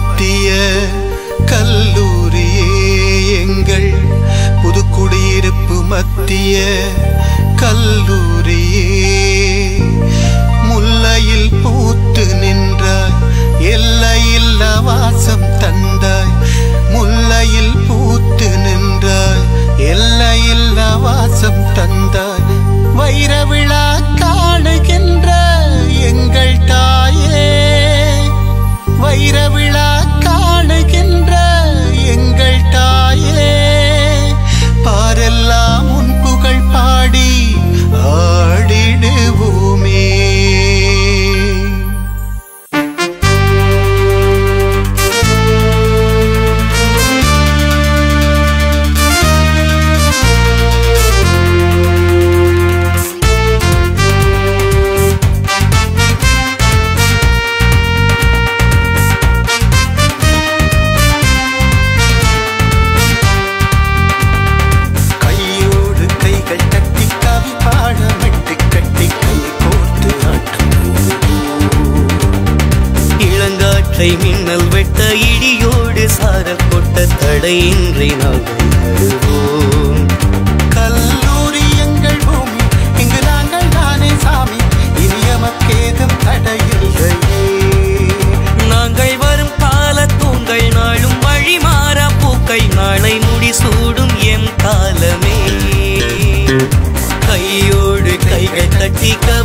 கட்டிய கல்லூரியே எங்கள் புதுக்குடியிருப்பு மத்திய கல்லூரியே. முல்லையில் பூத்து நின்றாய் எல்லையில்ல வாசம் தந்தாய் இளங்காற்றை மின்னல் வெட்ட இடியோடு சார கொட்ட தடையின்றி நாங்கள் நடுவோம்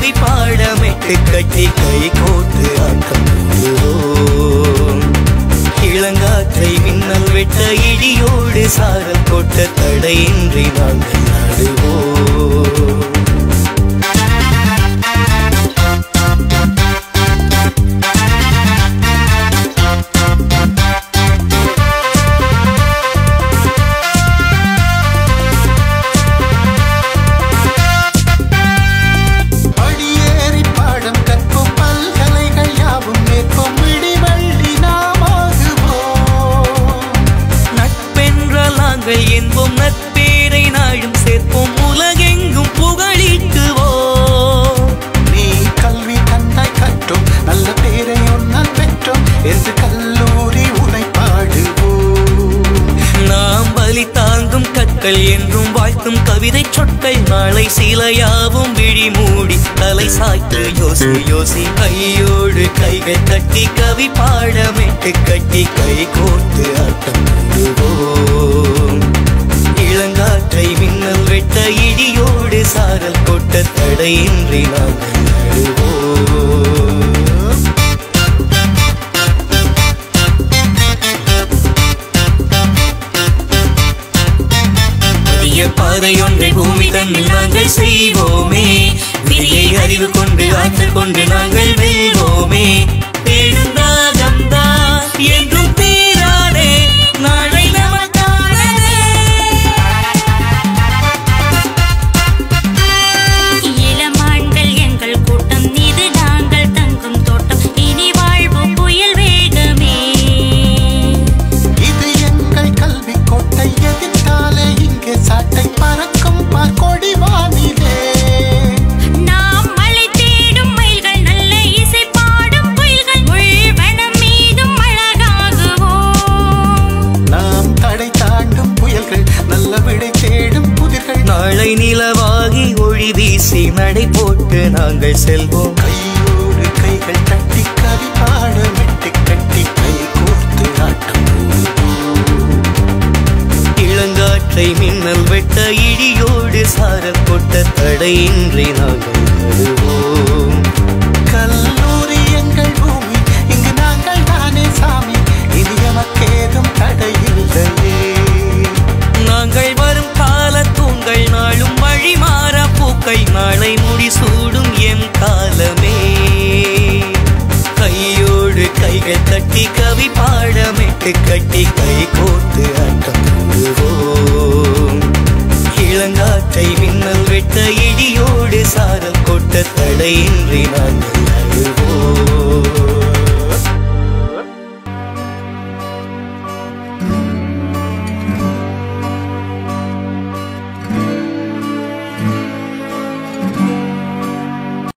கல்வி பாடமிட்டு கட்டி கை கோத்து ஆக்கம் இளங்காற்றை மின்னல் விட்ட இடியோடு சாரல் கொட்ட தடையின்றி நாங்கள் நாடுவோம். நாங்கள் என்போம் நட்பேரை நாடும் சேர்ப்போம். உலகெங்கும் புகழிக்குவோம். நீ கல்வி தந்தாய் கற்றோம் நல்ல பேரை ஒன்னால் பெற்றோம். என்று கல்லூரி உனை பாடுவோம். நாம் பலி தாங்கும் கற்கள் என்றும் வாழ்த்தும் கவிதை சொற்கள் நாளை சிலையாவும் விழி மூடி தலை சாய்த்து யோசி யோசி. கையோடு கைகள் தட்டி கவி பாடமிட்டு கட்டி கை கோர்த்து ஆட்டம் இளங்காற்றை மின்னல் இடியோடு சாரல் கொட்ட தடையின்றி நாங்கள் நடுவோம் பாதையொன்றை பூமி தன்னில் நாங்கள் செய்வோமே. விதியை அறிவு கொண்டு ஆற்றல் கொண்டு நாங்கள் வெல்வோமே. விடை தேடும் புதிர்கள். நாளை நிலவாகி ஒளி வீசி நடை போட்டு நாங்கள் செல்வோம். கையோடு கைகள் தட்டி கவி பாடமிட்டு கட்டி கை கோர்த்து ஆட்டம் இளங்காற்றை மின்னல் வெட்ட இடியோடு சாரல் கொட்ட தடையின்றி நாங்கள் நடுவோம் கட்டு கட்டி கை கோத்து ஆட்டம் போடுவோம் இளங்காற்றை மின்னல் வெட்ட இடியோடு சாரல் கொட்ட தடையின்றி நாங்கள் அழுவோம்.